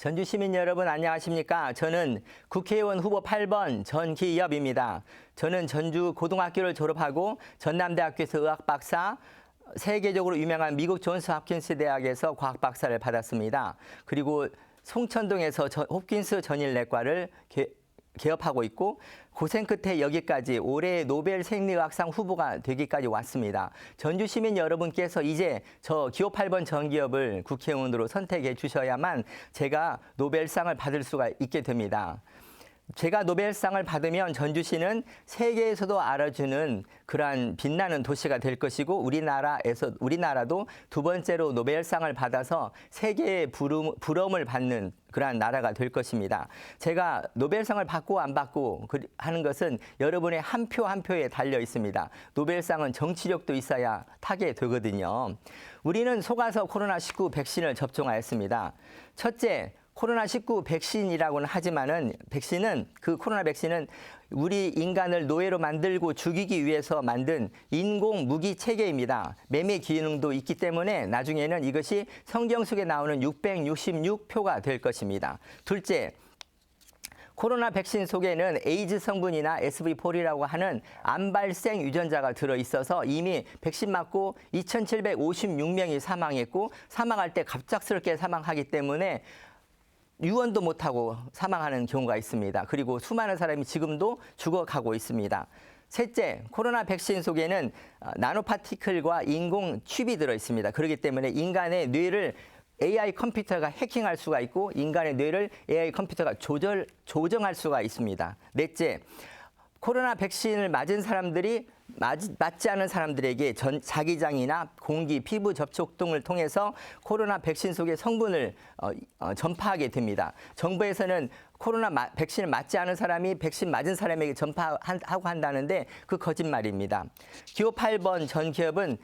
전주 시민 여러분 안녕하십니까? 저는 국회의원 후보 8번 전기엽입니다. 저는 전주 고등학교를 졸업하고 전남대학교에서 의학 박사, 세계적으로 유명한 미국 존스 홉킨스 대학에서 과학 박사를 받았습니다. 그리고 송천동에서 저- 홉킨스 전일내과를 개, 개업하고 있고 고생 끝에 여기까지 올해 노벨 생리학상 후보가 되기까지 왔습니다. 전주 시민 여러분께서 이제 저 기호 8번 전기업을 국회의원으로 선택해 주셔야만 제가 노벨상을 받을 수가 있게 됩니다. 제가 노벨상을 받으면 전주시는 세계에서도 알아주는 그러한 빛나는 도시가 될 것이고 우리나라에서 우리나라도 두 번째로 노벨상을 받아서 세계의 부름, 부러움을 받는 그러한 나라가 될 것입니다. 제가 노벨상을 받고 안 받고 그- 하는 것은 여러분의 한 표 한 표에 달려 있습니다. 노벨상은 정치력도 있어야 타게 되거든요. 우리는 속아서 코로나19 백신을 접종하였습니다. 첫째, 코로나19 백신이라고는 하지만은 백신은 그 코로나 백신은 우리 인간을 노예로 만들고 죽이기 위해서 만든 인공 무기 체계입니다. 매매 기능도 있기 때문에 나중에는 이것이 성경 속에 나오는 666표가 될 것입니다. 둘째, 코로나 백신 속에는 에이즈 성분이나 SV4이라고 하는 암발생 유전자가 들어 있어서 이미 백신 맞고 2,756명이 사망했고 사망할 때 갑작스럽게 사망하기 때문에 유언도 못하고 사망하는 경우가 있습니다. 그리고 수많은 사람이 지금도 죽어가고 있습니다. 셋째, 코로나 백신 속에는 어, 나노파티클과 인공 칩이 들어 있습니다. 그렇기 때문에 인간의 뇌를 AI 컴퓨터가 해킹할 수가 있고 인간의 뇌를 AI 컴퓨터가 조절, 조정할 수가 있습니다. 넷째, 코로나 백신을 맞은 사람들이 맞, 맞지 않은 사람들에게 전, 자기장이나 공기, 피부 접촉 등을 통해서 코로나 백신 속의 성분을 어, 어, 전파하게 됩니다. 정부에서는 코로나 마, 백신을 맞지 않은 사람이 백신 맞은 사람에게 전파하고 한다는데 그 거짓말입니다. 기호 8번 전 기업은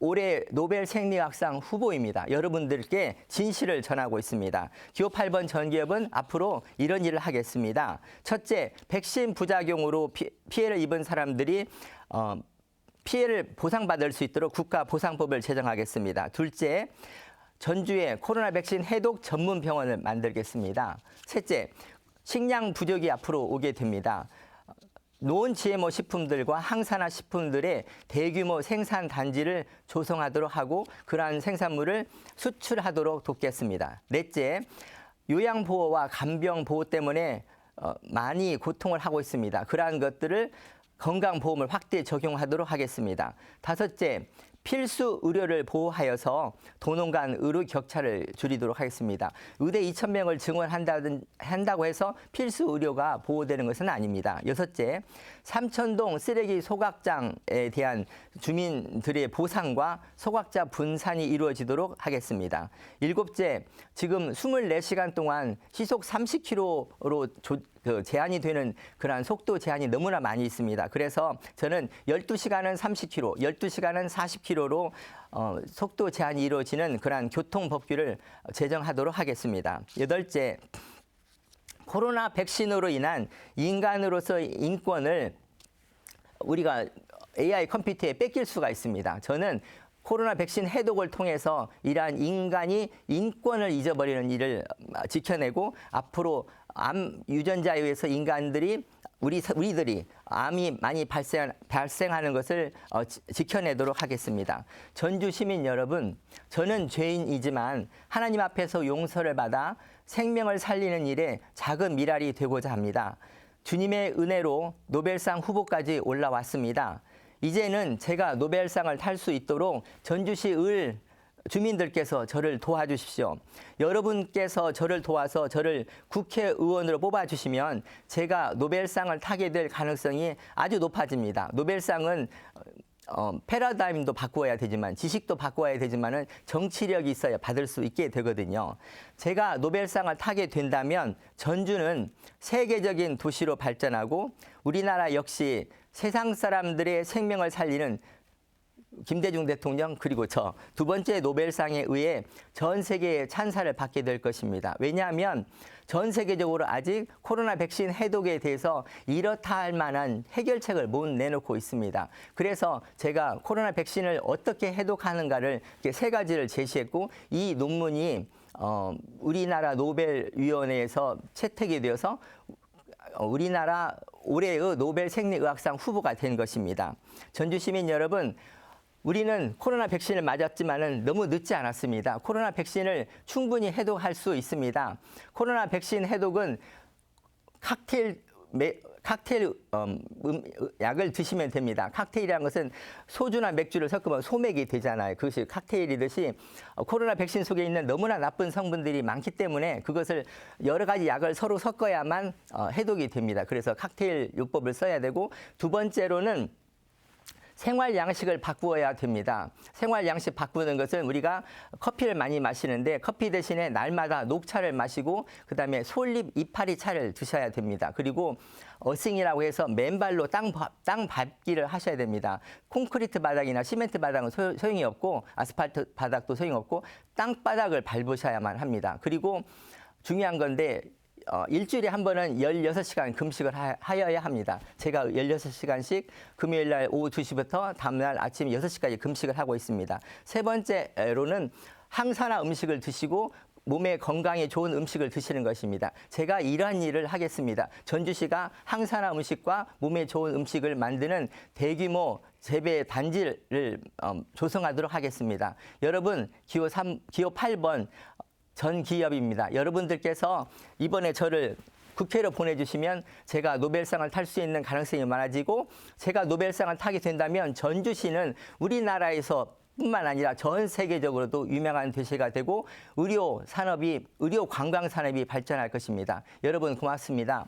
올해 노벨 생리학상 후보입니다. 여러분들께 진실을 전하고 있습니다. 기호 8번 전기업은 앞으로 이런 일을 하겠습니다. 첫째, 백신 부작용으로 피, 피해를 입은 사람들이 어, 피해를 보상받을 수 있도록 국가 보상법을 제정하겠습니다. 둘째, 전주에 코로나 백신 해독 전문 병원을 만들겠습니다. 셋째, 식량 부족이 앞으로 오게 됩니다. 노원 GMO 식품들과 항산화 식품들의 대규모 생산 단지를 조성하도록 하고 그러한 생산물을 수출하도록 돕겠습니다. 넷째, 요양 보호와 간병 보호 때문에 어, 많이 고통을 하고 있습니다. 그러한 것들을 건강보험을 확대 적용하도록 하겠습니다. 다섯째, 필수 의료를 보호하여서 도농 간 의료 격차를 줄이도록 하겠습니다. 의대 2천 명을 증원한다든 한다고 해서 필수 의료가 보호되는 것은 아닙니다. 여섯째, 삼천동 쓰레기 소각장에 대한 주민들의 보상과 소각자 분산이 이루어지도록 하겠습니다. 일곱째, 지금 24시간 동안 시속 30km로 조, 그 제한이 되는 그러한 속도 제한이 너무나 많이 있습니다. 그래서 저는 12시간은 30km, 12시간은 40km로 어, 속도 제한이 이루어지는 그러한 교통 법규를 제정하도록 하겠습니다. 여덟째, 코로나 백신으로 인한 인간으로서의 인권을 우리가 AI 컴퓨터에 뺏길 수가 있습니다. 저는 코로나 백신 해독을 통해서 이러한 인간이 인권을 잊어버리는 일을 지켜내고 앞으로 암 유전자에 의해서 인간들이 우리 우리들이 암이 많이 발생 발생하는 것을 어, 지- 지켜내도록 하겠습니다. 전주 시민 여러분, 저는 죄인이지만 하나님 앞에서 용서를 받아 생명을 살리는 일에 작은 미랄이 되고자 합니다. 주님의 은혜로 노벨상 후보까지 올라왔습니다. 이제는 제가 노벨상을 탈 수 있도록 전주시 을 주민들께서 저를 도와주십시오. 여러분께서 저를 도와서 저를 국회의원으로 뽑아주시면 제가 노벨상을 타게 될 가능성이 아주 높아집니다. 노벨상은 어, 패러다임도 바꾸어야 되지만 지식도 바꾸어야 되지만은 정치력이 있어야 받을 수 있게 되거든요. 제가 노벨상을 타게 된다면 전주는 세계적인 도시로 발전하고 우리나라 역시 세상 사람들의 생명을 살리는 김대중 대통령 그리고 저 두 번째 노벨상에 의해 전 세계의 찬사를 받게 될 것입니다. 왜냐하면 전 세계적으로 아직 코로나 백신 해독에 대해서 이렇다 할 만한 해결책을 못 내놓고 있습니다. 그래서 제가 코로나 백신을 어떻게 해독하는가를 이렇게 세 가지를 제시했고 이 논문이 어, 우리나라 노벨위원회에서 채택이 되어서 어, 우리나라 올해의 노벨 생리의학상 후보가 된 것입니다. 전주 시민 여러분, 우리는 코로나 백신을 맞았지만은 너무 늦지 않았습니다. 코로나 백신을 충분히 해독할 수 있습니다. 코로나 백신 해독은 칵테일 매, 칵테일 음, 음, 약을 드시면 됩니다. 칵테일이라는 것은 소주나 맥주를 섞으면 소맥이 되잖아요. 그것이 칵테일이듯이 어, 코로나 백신 속에 있는 너무나 나쁜 성분들이 많기 때문에 그것을 여러 가지 약을 서로 섞어야만 어, 해독이 됩니다. 그래서 칵테일 요법을 써야 되고 두 번째로는 생활 양식을 바꾸어야 됩니다. 생활 양식 바꾸는 것은 우리가 커피를 많이 마시는데 커피 대신에 날마다 녹차를 마시고 그다음에 솔잎 이파리 차를 드셔야 됩니다. 그리고 어싱이라고 해서 맨발로 땅, 밟- 땅 밟기를 하셔야 됩니다. 콘크리트 바닥이나 시멘트 바닥은 소, 소용이 없고 아스팔트 바닥도 소용이 없고 땅바닥을 밟으셔야만 합니다. 그리고 중요한 건데 어, 일주일에 한 번은 16시간 금식을 하, 하여야 합니다. 제가 16시간씩 금요일 날 오후 2시부터 다음날 아침 6시까지 금식을 하고 있습니다. 세 번째로는 항산화 음식을 드시고 몸에 건강에 좋은 음식을 드시는 것입니다. 제가 이러한 일을 하겠습니다. 전주시가 항산화 음식과 몸에 좋은 음식을 만드는 대규모 재배 단지를 음, 조성하도록 하겠습니다. 여러분 기호 3, 기호 8번 전 기업입니다. 여러분들께서 이번에 저를 국회로 보내주시면 제가 노벨상을 탈 수 있는 가능성이 많아지고 제가 노벨상을 타게 된다면 전주시는 우리나라에서 뿐만 아니라 전 세계적으로도 유명한 도시가 되고 의료 산업이 의료 관광 산업이 발전할 것입니다. 여러분 고맙습니다.